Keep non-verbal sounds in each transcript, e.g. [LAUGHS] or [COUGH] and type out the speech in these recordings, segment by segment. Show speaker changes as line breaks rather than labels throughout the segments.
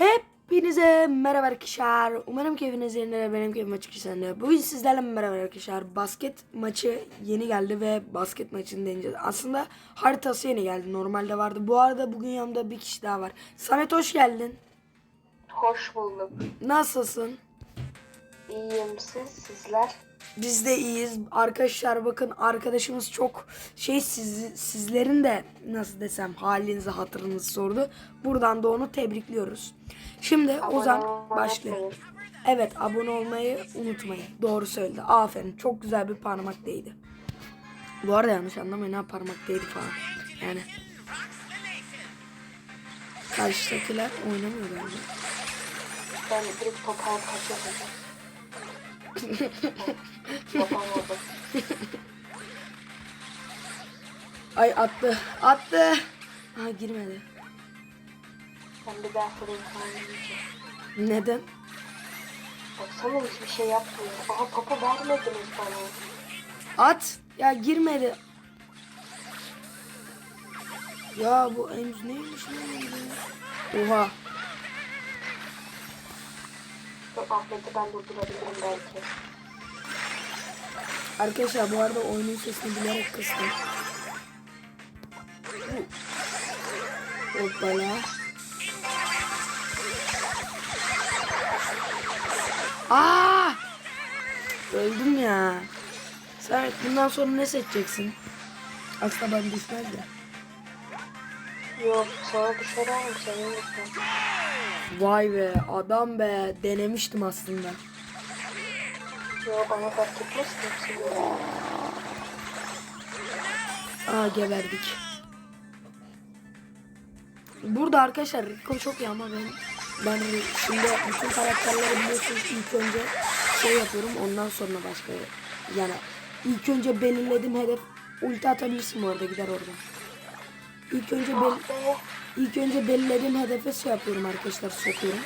Hepinize merhaba arkadaşlar. Umarım keyfiniz yerinde benim keyfim açık sende. Bugün sizlerle beraber arkadaşlar basket maçı yeni geldi ve basket maçını deneyeceğiz. Aslında haritası yeni geldi. Normalde vardı. Bu arada bugün yanımda bir kişi daha var. Samet hoş geldin.
Hoş bulduk.
Nasılsın?
İyiyim siz, sizler.
Biz de iyiyiz. Arkadaşlar bakın arkadaşımız çok şey siz, sizlerin de nasıl desem halinizi hatırınızı sordu. Buradan da onu tebrikliyoruz. Şimdi Ozan
unutmayın.
Evet abone olmayı unutmayın. Doğru söyledi. Aferin. Çok güzel bir parmak değdi. Bu arada yanlış anlamayın ha parmak değdi falan. Yani. Karşıdakiler oynamıyor galiba.
Ben direkt kaçıyordum. Yapamadım.
Ay attı. Attı. Ha girmedi.
Ben bir daha falan yiyeceğim.
Neden?
Baksana hiçbir şey yapmıyor. Aha topu vermediniz bana.
At. Ya girmedi. Ya bu Ems neymiş lan öyle? Oha.
Dur Ahmet'i ben durdurabilirim belki.
Arkadaşlar bu arada oyunun sesini bilerek kıstım. Hoppala. Aa! Öldüm ya. Samet bundan sonra ne seçeceksin? Aslında ben düşmez de.
Yok sana dışarı alım senin lütfen.
Vay be adam be denemiştim aslında.
Yok bana fark etmez ki hepsi.
Aa geberdik. Burada arkadaşlar Rico çok iyi ama ben ben şimdi bütün karakterleri biliyorsunuz ilk önce şey yapıyorum ondan sonra başka yani ilk önce belirledim hedef ulti atabilirsin bu arada gider oradan. İlk önce bel,
be.
ilk önce belirlediğim hedefe şey yapıyorum arkadaşlar sokuyorum.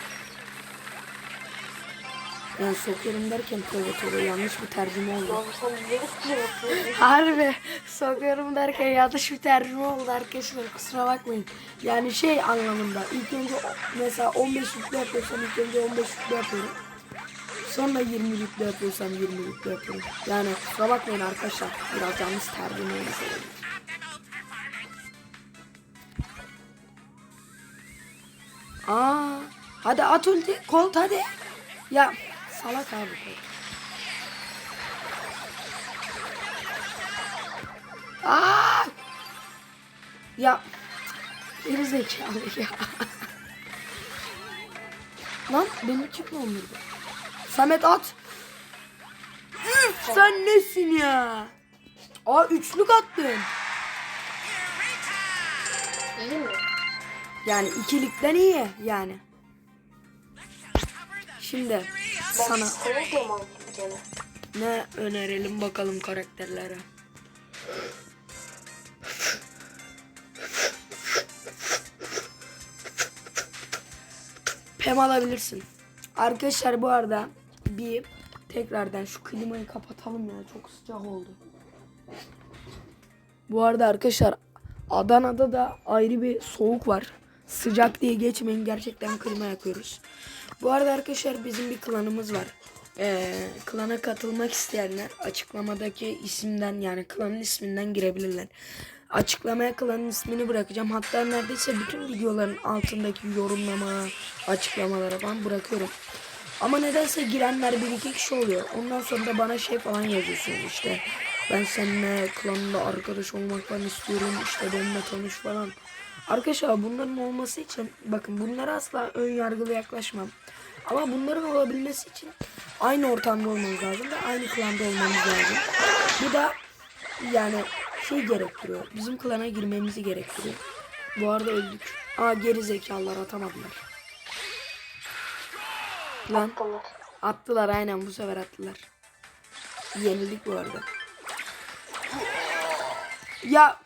Yani sokuyorum derken tövbe tövbe yanlış bir tercüme oldu. Harbi sokuyorum derken yanlış bir tercüme oldu arkadaşlar kusura bakmayın. Yani şey anlamında ilk önce mesela 15 yüklü yapıyorsam ilk önce 15 yüklü yapıyorum. Sonra 20 yüklü yapıyorsam 20 yüklü yapıyorum. Yani kusura bakmayın arkadaşlar biraz yanlış tercüme olmuş olabilir. Aa, hadi at ulti, Colt hadi. Ya salak abi. Aa! Ya geri zekalı ya. Lan beni kim dondurdu? Samet at. Üf, sen nesin ya? Aa üçlük attın.
İyi mi?
Yani ikilikten iyi yani. Şimdi sana ne önerelim bakalım karakterlere. Pem alabilirsin. Arkadaşlar bu arada bir tekrardan şu klimayı kapatalım ya çok sıcak oldu. Bu arada arkadaşlar Adana'da da ayrı bir soğuk var. Sıcak diye geçmeyin gerçekten klima yakıyoruz. Bu arada arkadaşlar bizim bir klanımız var. Ee, klana katılmak isteyenler açıklamadaki isimden yani klanın isminden girebilirler. Açıklamaya klanın ismini bırakacağım. Hatta neredeyse bütün videoların altındaki yorumlama, açıklamalara falan bırakıyorum. Ama nedense girenler bir iki kişi oluyor. Ondan sonra da bana şey falan yazıyorsunuz işte. Ben seninle klanla arkadaş olmaktan istiyorum. işte benimle tanış falan. Arkadaşlar bunların olması için bakın bunlara asla ön yargılı yaklaşmam. Ama bunların olabilmesi için aynı ortamda olmamız lazım ve aynı klanda olmamız lazım. Bu da yani şey gerektiriyor. Bizim klana girmemizi gerektiriyor. Bu arada öldük. Aa geri zekalılar atamadılar. Lan
Attılar.
attılar aynen bu sefer attılar. Yenildik bu arada. Ya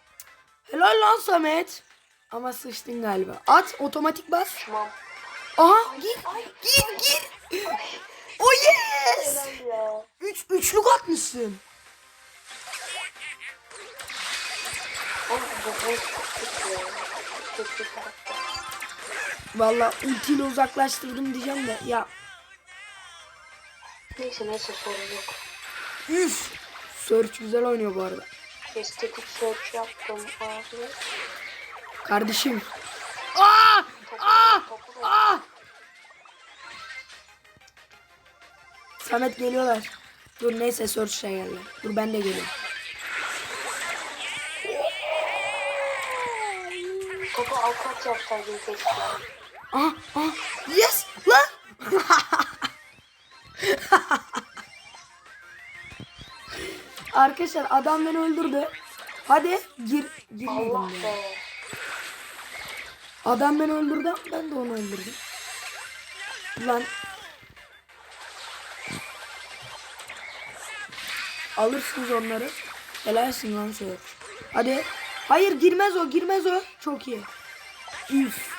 helal lan Samet. Ama sıçtın galiba. At otomatik bas.
Tamam.
Aha gir gir gir. Oh yes. Üç, üçlük atmışsın. Valla ultiyle uzaklaştırdım diyeceğim de ya
Neyse neyse sorun yok.
üf. Search güzel oynuyor bu arada.
Estetik search yaptım abi.
Kardeşim. Aa! Aa! Aa! Samet geliyorlar. Dur neyse Search'e geldi. Dur ben de geliyorum.
Topu avukat yapsaydın keşke.
Aha, aha. Yes! Lan! Arkadaşlar adam beni öldürdü. Hadi gir. Girmedim
Allah be.
Adam beni öldürdü. Ben de onu öldürdüm. Lan. Alırsınız onları. Helalsin lan Search. Hadi. Hayır girmez o girmez o. Çok iyi. Üf.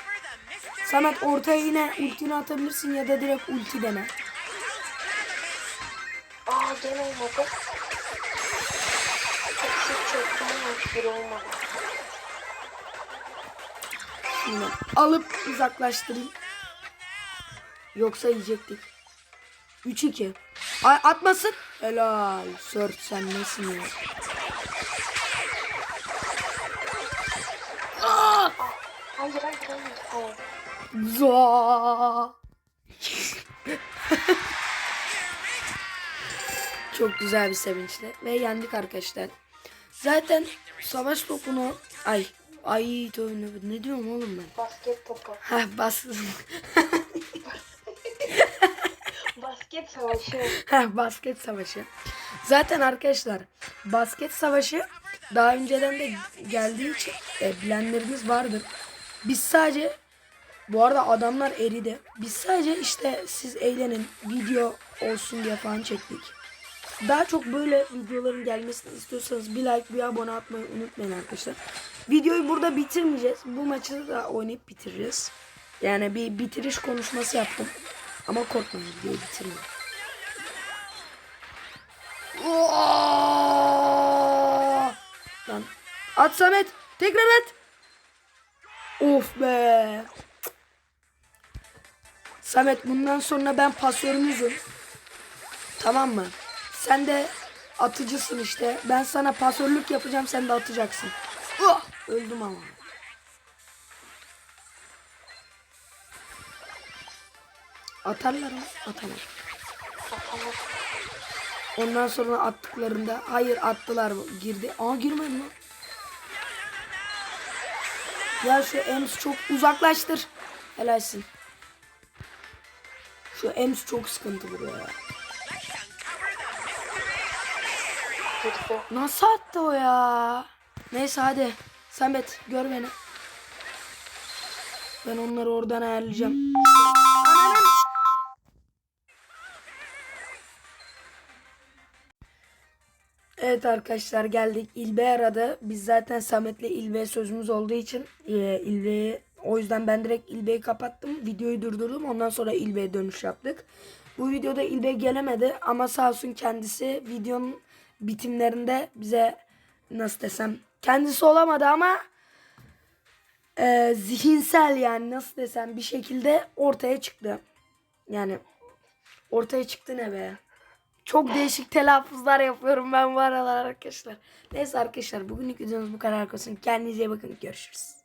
Samet ortaya yine ultini atabilirsin ya da direkt ulti dene.
Aa gene olmadı. Ama hiçbiri olmadı.
Şimdi alıp uzaklaştırayım. Yoksa yiyecektik. 3-2. Ay atmasın. Helal. Search sen nesin ya? Çok güzel bir sevinçle ve yendik arkadaşlar. Zaten savaş topunu ay ay tövbe ne diyorum oğlum ben?
Basket topu.
Heh bas. [LAUGHS]
Basket savaşı.
Heh, basket savaşı. Zaten arkadaşlar basket savaşı daha önceden de geldiği için e, bilenleriniz vardır. Biz sadece bu arada adamlar eridi. Biz sadece işte siz eğlenin video olsun diye falan çektik. Daha çok böyle videoların gelmesini istiyorsanız bir like bir abone atmayı unutmayın arkadaşlar. Videoyu burada bitirmeyeceğiz. Bu maçı da oynayıp bitireceğiz. Yani bir bitiriş konuşması yaptım. Ama korkmayın videoyu bitirmeyin. Lan at Samet. Tekrar at. Of be. Samet bundan sonra ben pasörünüzüm. Tamam mı? Sen de atıcısın işte. Ben sana pasörlük yapacağım sen de atacaksın. Öldüm ama. Atarlar mı? Atamaz.
Atamaz.
Ondan sonra attıklarında hayır attılar girdi. Aa girmedi mi? Ya şu Ems çok uzaklaştır. Helalsin. Şu Ems çok sıkıntı vuruyor ya. Nasıl attı o ya? Neyse hadi. Samet gör beni. Ben onları oradan ayarlayacağım. Ananın. Evet arkadaşlar geldik. İlbe aradı. Biz zaten Samet'le İlbe sözümüz olduğu için e, İlbe'yi o yüzden ben direkt İlbe'yi kapattım. Videoyu durdurdum. Ondan sonra İlbe'ye dönüş yaptık. Bu videoda İlbe gelemedi ama sağ olsun kendisi videonun bitimlerinde bize nasıl desem kendisi olamadı ama e, zihinsel yani nasıl desem bir şekilde ortaya çıktı. Yani ortaya çıktı ne be? Çok değişik telaffuzlar yapıyorum ben bu aralar arkadaşlar. Neyse arkadaşlar bugünlük videomuz bu kadar olsun. Kendinize iyi bakın. Görüşürüz.